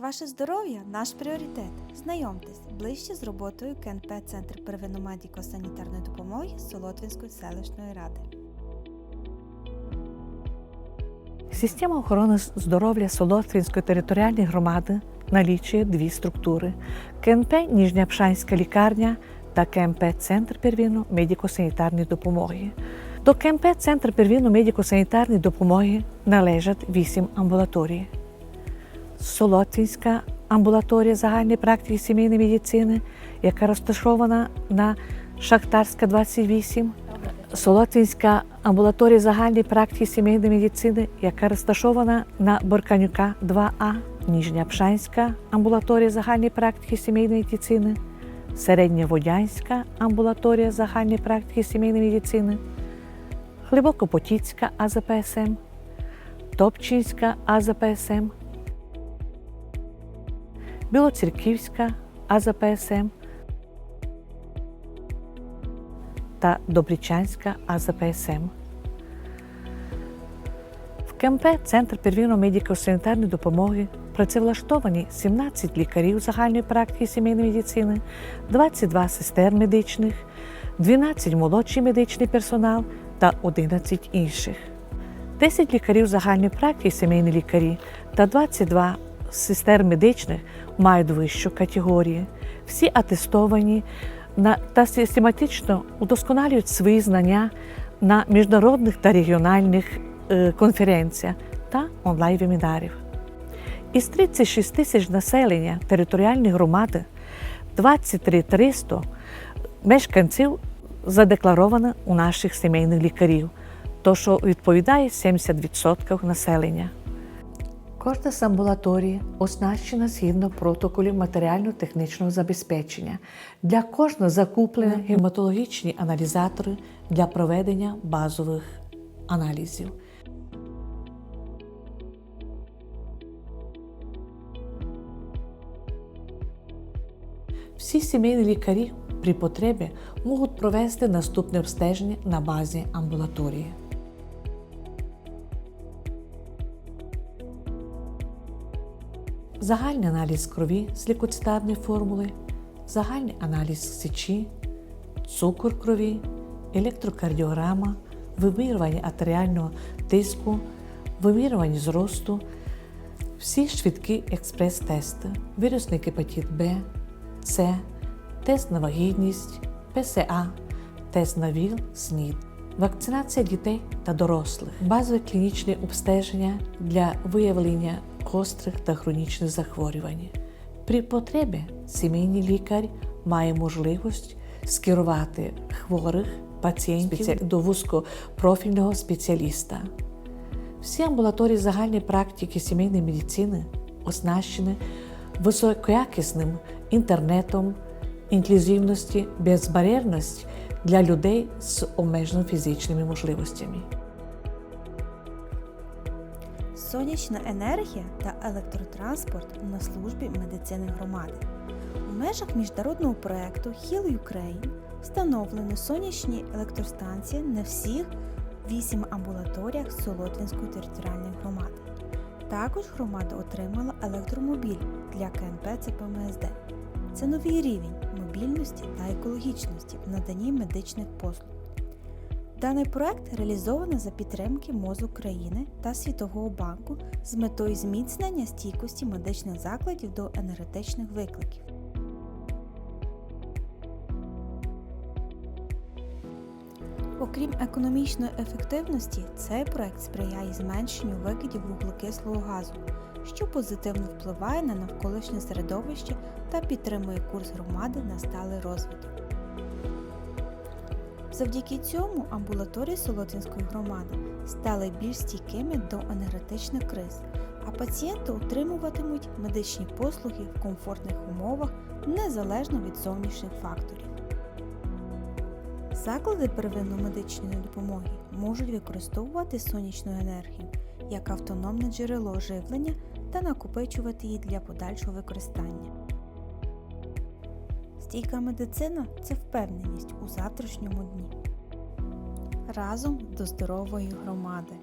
Ваше здоров'я наш пріоритет. Знайомтесь ближче з роботою КНП Центр первинно-медико-санітарної допомоги Солотвинської селищної ради. Система охорони здоров'я Солотвінської територіальної громади налічує дві структури: КНП Ніжня Пшанська лікарня та КМП Центр первинно медико-санітарної допомоги. До КМП Центр первинно медико-санітарної допомоги належать вісім амбулаторій. Солотвінська амбулаторія загальної практики сімейної медицини, яка розташована на Шахтарська 28, Солотвінська амбулаторія загальної практики сімейної медицини, яка розташована на Борканюка 2А, Ніжня Пшанська амбулаторія загальної практики сімейної медицини, Середньоводянська амбулаторія загальної практики сімейної медицини, Глибокопотіцька АЗПСМ, Топчинська АЗПСМ, Білоцерківська АЗПСМ та Добрічанська АЗПСМ. В КМП Центр первинної медико-санітарної допомоги працевлаштовані 17 лікарів загальної практики сімейної медицини, 22 сестер медичних, 12 молодший медичний персонал та 11 інших. 10 лікарів загальної практики сімейні лікарі та 22 сестер медичних мають вищу категорію. Всі атестовані та систематично удосконалюють свої знання на міжнародних та регіональних е, конференціях та онлайн-вебінарів. Із 36 тисяч населення територіальної громади 23 300 мешканців задекларовано у наших сімейних лікарів, то що відповідає 70% населення. Кожна з амбулаторій оснащена згідно протоколів матеріально-технічного забезпечення. Для кожного закуплені гематологічні аналізатори для проведення базових аналізів. Всі сімейні лікарі при потребі можуть провести наступне обстеження на базі амбулаторії. Загальний аналіз крові з лікоцитарної формули, загальний аналіз сечі, цукор крові, електрокардіограма, вимірювання артеріального тиску, вимірювання зросту, всі швидкі експрес-тести, вірусний гепатит Б, С, тест на вагітність, ПСА, тест на ВІЛ, СНІД. Вакцинація дітей та дорослих, базове клінічне обстеження для виявлення гострих та хронічних захворювань. При потребі сімейний лікар має можливість скерувати хворих пацієнтів до вузькопрофільного спеціаліста. Всі амбулаторії загальної практики сімейної медицини оснащені високоякісним інтернетом, інклюзивності, безбар'єрності для людей з обмеженими фізичними можливостями. Сонячна енергія та електротранспорт на службі медицини громади. У межах міжнародного проекту Heal Ukraine встановлено сонячні електростанції на всіх 8 амбулаторіях Солотвинської територіальної громади. Також громада отримала електромобіль для КНП ЦПМСД. Це новий рівень мобільності та екологічності в наданні медичних послуг. Даний проект реалізовано за підтримки МОЗ України та Світового банку з метою зміцнення стійкості медичних закладів до енергетичних викликів. Окрім економічної ефективності, цей проект сприяє зменшенню викидів вуглекислого газу, що позитивно впливає на навколишнє середовище та підтримує курс громади на сталий розвиток. Завдяки цьому амбулаторії Солотвинської громади стали більш стійкими до енергетичних криз, а пацієнти отримуватимуть медичні послуги в комфортних умовах незалежно від зовнішніх факторів. Заклади первинної медичної допомоги можуть використовувати сонячну енергію як автономне джерело живлення та накопичувати її для подальшого використання. Стійка медицина це впевненість у завтрашньому дні. Разом до здорової громади.